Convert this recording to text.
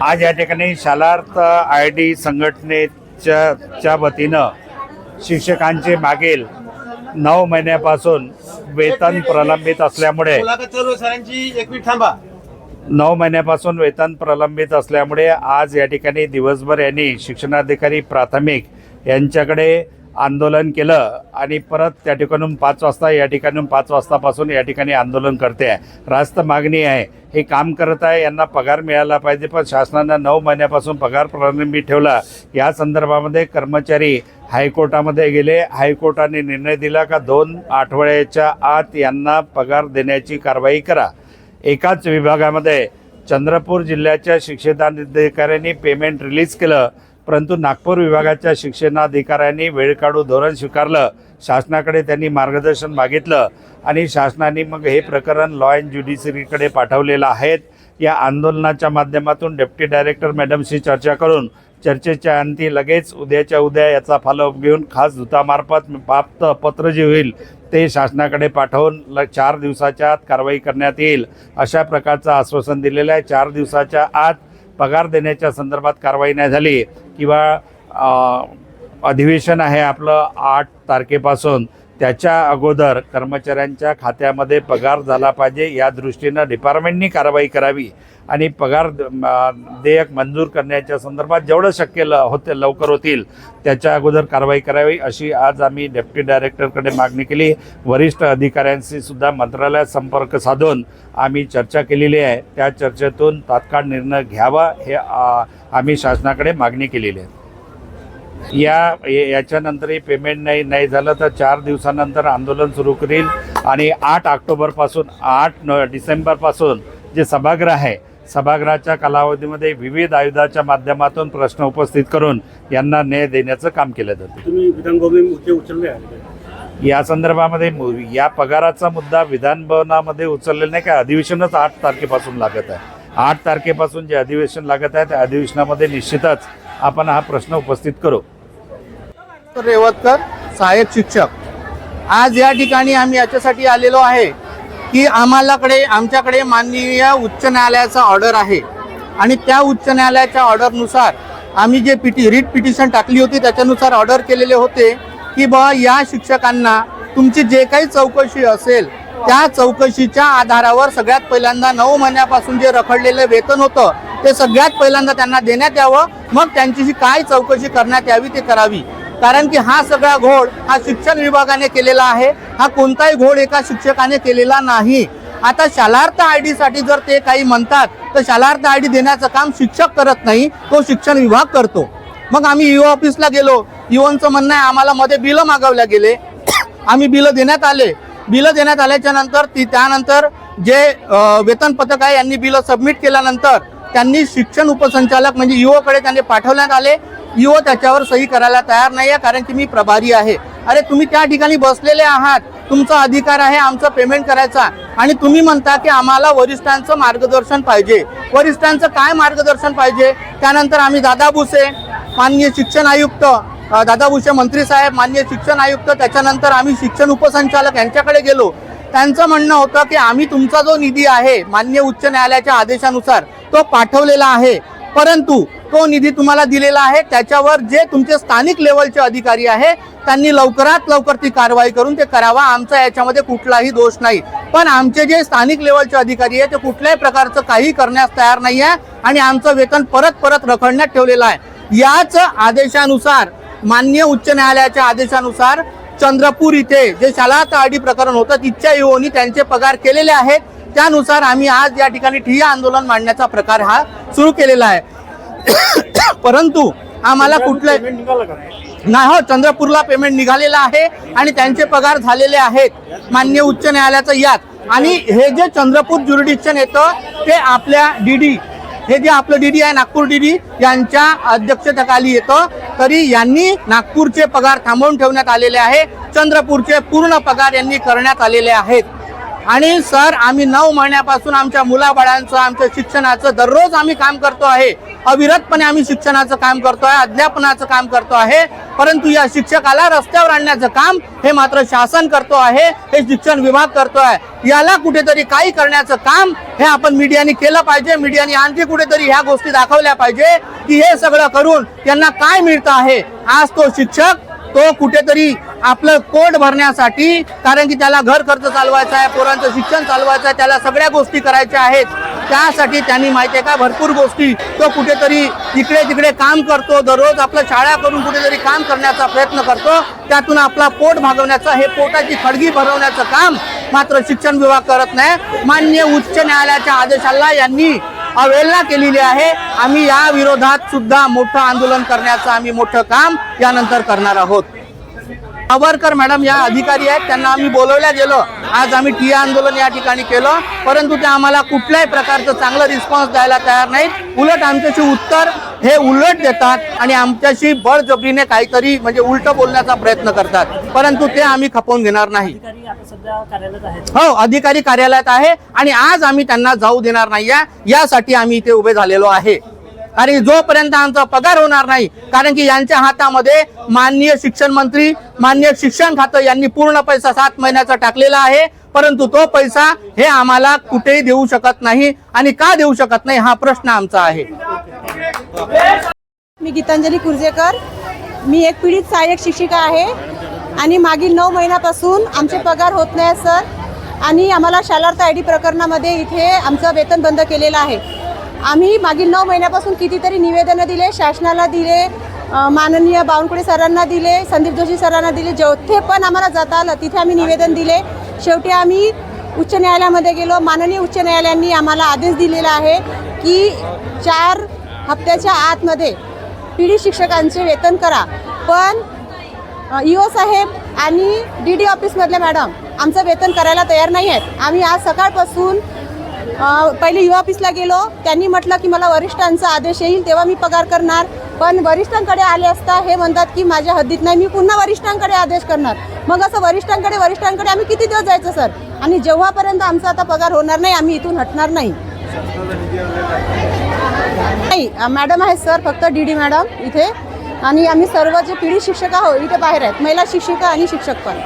आज या ठिकाणी शालार्थ आय डी संघटनेच्या च्या वतीनं शिक्षकांचे मागील नऊ महिन्यापासून वेतन प्रलंबित असल्यामुळे नऊ महिन्यापासून वेतन प्रलंबित असल्यामुळे आज या ठिकाणी दिवसभर यांनी शिक्षणाधिकारी प्राथमिक यांच्याकडे आंदोलन केलं आणि परत त्या ठिकाणून पाच वाजता या ठिकाणून पाच वाजतापासून या ठिकाणी आंदोलन करते आहे. रास्त मागणी आहे. हे काम करत आहे यांना पगार मिळाला पाहिजे पण शासनानं नऊ महिन्यापासून पगार प्रलंबित ठेवला. या संदर्भामध्ये कर्मचारी हायकोर्टामध्ये गेले. हायकोर्टाने निर्णय दिला का दोन आठवड्याच्या आत यांना पगार देण्याची कारवाई करा. एकाच विभागामध्ये चंद्रपूर जिल्ह्याच्या शिक्षणाधिकाऱ्यांनी पेमेंट रिलीज केलं. परंतु नागपूर विभागाच्या शिक्षणाधिकाऱ्यांनी वेळ काढू धोरण स्वीकारलं. शासनाकडे त्यांनी मार्गदर्शन मागितलं आणि शासनाने मग हे प्रकरण लॉ अँड ज्युडिशरीकडे पाठवलेलं आहेत. या आंदोलनाच्या माध्यमातून डेप्टी डायरेक्टर मॅडमशी चर्चा करून चर्चेच्या अंती लगेच उद्याच्या उद्या याचा फॉलोअप घेऊन खास दूतामार्फत प्राप्त पत्र जे होईल ते शासनाकडे पाठवून ल चार दिवसाच्या आत कारवाई करण्यात येईल. अशा प्रकारचं आश्वासन दिलेलं आहे. चार दिवसाच्या आत पगार देण्याच्या संदर्भात कारवाई नाही झाली किंवा अधिवेशन आहे आपलं आठ तारखेपासून त्याच्या अगोदर कर्मचाऱ्यांच्या खात्यामध्ये पगार झाला पाहिजे या दृष्टीनं डिपार्टमेंटनी कारवाई करावी. आणि पगार द- देयक मंजूर करण्याच्या संदर्भात जेवढं शक्य ल होते लवकर होतील त्याच्या अगोदर कारवाई करावी अशी आज आम्ही डेप्टी डायरेक्टरकडे मागणी केली. वरिष्ठ अधिकाऱ्यांशी सुद्धा मंत्रालयात संपर्क साधून आम्ही चर्चा केलेली आहे. त्या चर्चेतून तात्काळ निर्णय घ्यावा हे आम्ही शासनाकडे मागणी केलेली आहे. या याच्यानंतरही पेमेंट नाही नाही झालं तर चार दिवसानंतर आंदोलन सुरू करील. आणि आठ ऑक्टोबरपासून आठ डिसेंबरपासून जे सभागृह आहे सभागृहाच्या कालावधीमध्ये विविध आयुधाच्या माध्यमातून प्रश्न उपस्थित करून यांना न्याय देण्याचं काम केलं जातं. तुम्ही विधानभवनात मुद्दे उचलले या संदर्भामध्ये या पगाराचा मुद्दा विधानभवनामध्ये उचललेला नाही का? अधिवेशनच आठ तारखेपासून लागत आहे. आठ तारखेपासून जे अधिवेशन लागत आहे त्या अधिवेशनामध्ये निश्चितच आपण हा प्रश्न उपस्थित करू. रेवतकर सहाय्यक शिक्षक आज या ठिकाणी आम्ही याच्यासाठी आलेलो आहे की आम्हालाकडे आमच्याकडे माननीय उच्च न्यायालयाचा ऑर्डर आहे. आणि त्या उच्च न्यायालयाच्या ऑर्डरनुसार आम्ही जे पिटी रिट पिटिशन टाकली होती त्याच्यानुसार ऑर्डर केलेले होते की बा या शिक्षकांना तुमची जे काही चौकशी असेल त्या चौकशीच्या आधारावर सगळ्यात पहिल्यांदा नऊ महिन्यापासून जे रखडलेलं वेतन होतं ते सगळ्यात पहिल्यांदा त्यांना देण्यात यावं. मग त्यांची काय चौकशी करण्यात यावी ते करावी. कारण की हा सगळा घोड हा शिक्षण विभागाने केलेला आहे. हा कोणताही घोड एका शिक्षकाने केलेला नाही. आता शालार्थ आय डीसाठी जर ते काही म्हणतात तर शालार्थ आय डी देण्याचं काम शिक्षक करत नाही तो शिक्षण विभाग करतो. मग आम्ही युओ ऑफिसला गेलो. युओनचं म्हणणं आहे आम्हाला मध्ये बिलं मागवल्या गेले. आम्ही बिलं देण्यात आले. बिलं देण्यात आल्याच्यानंतर ती त्यानंतर जे वेतन पथक आहे यांनी बिलं सबमिट केल्यानंतर त्यांनी शिक्षण उपसंचालक म्हणजे युओकडे त्यांनी पाठवण्यात आले. युओ त्याच्यावर सही करायला तयार नाही आहे कारण की मी प्रभारी आहे. अरे तुम्ही त्या ठिकाणी बसलेले आहात. तुमचा अधिकार आहे आमचं पेमेंट करायचा. आणि तुम्ही म्हणता की आम्हाला वरिष्ठांचं मार्गदर्शन पाहिजे. वरिष्ठांचं काय मार्गदर्शन पाहिजे? त्यानंतर आम्ही दादा भुसे माननीय शिक्षण आयुक्त दादा भुसे मंत्री साहेब माननीय शिक्षण आयुक्त त्याच्यानंतर आम्ही शिक्षण उपसंचालक यांच्याकडे गेलो. त्यांचं म्हणणं होतं की आम्ही तुमचा जो निधी आहे मान्य उच्च न्यायालयाच्या आदेशानुसार तो पाठवलेला आहे. परंतु तो निधी तुम्हाला दिलेला आहे त्याच्यावर जे तुमचे स्थानिक लेवलचे अधिकारी आहे त्यांनी लवकरात लवकर ती कारवाई करून ते करावा. आमचा याच्यामध्ये कुठलाही दोष नाही. पण आमचे जे स्थानिक लेवलचे अधिकारी आहे ते कुठल्याही प्रकारचं काही करण्यास तयार नाही आहे आणि आमचं वेतन परत परत रखडण्यात ठेवलेलं आहे. याच आदेशानुसार मान्य उच्च न्यायालयाच्या आदेशानुसार चंद्रपूर इथे जे शालात आडी प्रकरण होतं तिथच्या युवनी त्यांचे पगार केलेले आहेत. त्यानुसार आम्ही आज या ठिकाणी ठिय्या आंदोलन मांडण्याचा प्रकार हा सुरू केलेला आहे. परंतु आम्हाला कुठलं नाही हो चंद्रपूरला पेमेंट निघालेलं आहे आणि त्यांचे पगार झालेले आहेत. मान्य उच्च न्यायालयाचं यात आणि हे जे चंद्रपूर ज्युरिडिक्शन येतं ते आपल्या डीडी हे जे आपलं डीडी आहे नागपूर डीडी यांच्या अध्यक्षतेखाली येतं. तरी यांनी नागपूरचे पगार थांबवून ठेवण्यात आलेले आहे. चंद्रपूरचे पूर्ण पगार यांनी करण्यात आलेले आहेत. आणि सर आम्ही नऊ महिन्यापासून आमच्या मुलाबाळांचं आमच्या शिक्षणाचं दररोज आम्ही काम करतो आहे. अविरतपणे आम्ही शिक्षणाचं काम करतो आहे अध्यापनाचं काम करतो आहे. परंतु या शिक्षकाला रस्त्यावर आणण्याचं काम हे मात्र शासन करतो आहे हे शिक्षण विभाग करतो आहे. याला कुठेतरी काही करण्याचं काम हे आपण मीडियाने केलं पाहिजे. मीडियाने आणखी कुठेतरी ह्या गोष्टी दाखवल्या पाहिजे की हे सगळं करून त्यांना काय मिळतं आहे. आज तो शिक्षक तो कुठेतरी आपलं कोट भरण्यासाठी कारण की त्याला घर खर्च चालवायचा आहे पोरांचं शिक्षण चालवायचं आहे त्याला सगळ्या गोष्टी करायच्या आहेत. त्यासाठी त्यांनी माहिती आहे का भरपूर गोष्टी तो कुठेतरी इकडे तिकडे काम करतो दररोज आपल्या शाळा करून कुठेतरी काम करण्याचा प्रयत्न करतो त्यातून आपला पोट भागवण्याचं हे पोटाची खडगी भरवण्याचं काम मात्र शिक्षण विभाग करत नाही. मान्य उच्च न्यायालयाच्या आदेशाला यांनी अवहेलना केलेली आहे. आम्ही या विरोधात सुद्धा मोठं आंदोलन करण्याचं आम्ही मोठं काम यानंतर करणार आहोत. सावरकर मॅडम या अधिकारी आहेत त्यांना आम्ही बोलवल्या गेलो. आज आम्ही ठिय्या आंदोलन या ठिकाणी केलं. परंतु ते आम्हाला कुठल्याही प्रकारचं चांगलं रिस्पॉन्स द्यायला तयार नाहीत. उलट आमच्याशी उत्तर हे उलट देतात आणि आमच्याशी बळजबरीने काहीतरी म्हणजे उलट बोलण्याचा प्रयत्न करतात. परंतु ते आम्ही खपवून घेणार नाही. हो अधिकारी कार्यालयात आहे आणि आज आम्ही त्यांना जाऊ देणार नाही यासाठी आम्ही इथे उभे झालेलो आहे. आणि जोपर्यंत आमचा पगार होणार नाही कारण की यांच्या हातामध्ये माननीय शिक्षण मंत्री माननीय शिक्षण खातं यांनी पूर्ण पैसा सात महिन्याचा टाकलेला आहे परंतु तो पैसा हे आम्हाला कुठेही देऊ शकत नाही आणि का देऊ शकत नाही हा प्रश्न आमचा आहे. मी गीतांजली कुर्जेकर मी एक पीडित सहाय्यक शिक्षिका आहे आणि मागील नऊ महिन्यापासून आमचे पगार होत नाही सर. आणि आम्हाला शालार्थ आय डी प्रकरणामध्ये इथे आमचं वेतन बंद केलेलं आहे. आम्ही मागील नऊ महिन्यापासून कितीतरी निवेदनं दिले शासनाला दिले माननीय बावनकुळे सरांना दिले संदीप जोशी सरांना दिले. जेथे पण आम्हाला जाता आलं तिथे आम्ही निवेदन दिले. शेवटी आम्ही उच्च न्यायालयामध्ये गेलो. माननीय उच्च न्यायालयांनी आम्हाला आदेश दिलेला आहे की चार हप्त्याच्या आतमध्ये पीडित शिक्षकांचे वेतन करा. पण ई ओ साहेब आणि डी डी ऑफिसमधले मॅडम आमचं वेतन करायला तयार नाही आहेत. आम्ही आज सकाळपासून पहिले यू ऑफिसला गेलो. त्यांनी म्हटलं की मला वरिष्ठांचा आदेश येईल तेव्हा मी पगार करणार. पण वरिष्ठांकडे आले असता हे म्हणतात की माझ्या हद्दीत नाही मी पुन्हा वरिष्ठांकडे आदेश करणार. मग असं वरिष्ठांकडे वरिष्ठांकडे आम्ही किती दिवस जायचं सर? आणि जेव्हापर्यंत आमचा आता पगार होणार नाही आम्ही इथून हटणार नाही. नाही मॅडम आहेत सर फक्त डी डी मॅडम इथे. आणि आम्ही सर्व जे पिढी शिक्षक आहोत इथे बाहेर आहेत. महिला शिक्षिका आणि शिक्षक पण.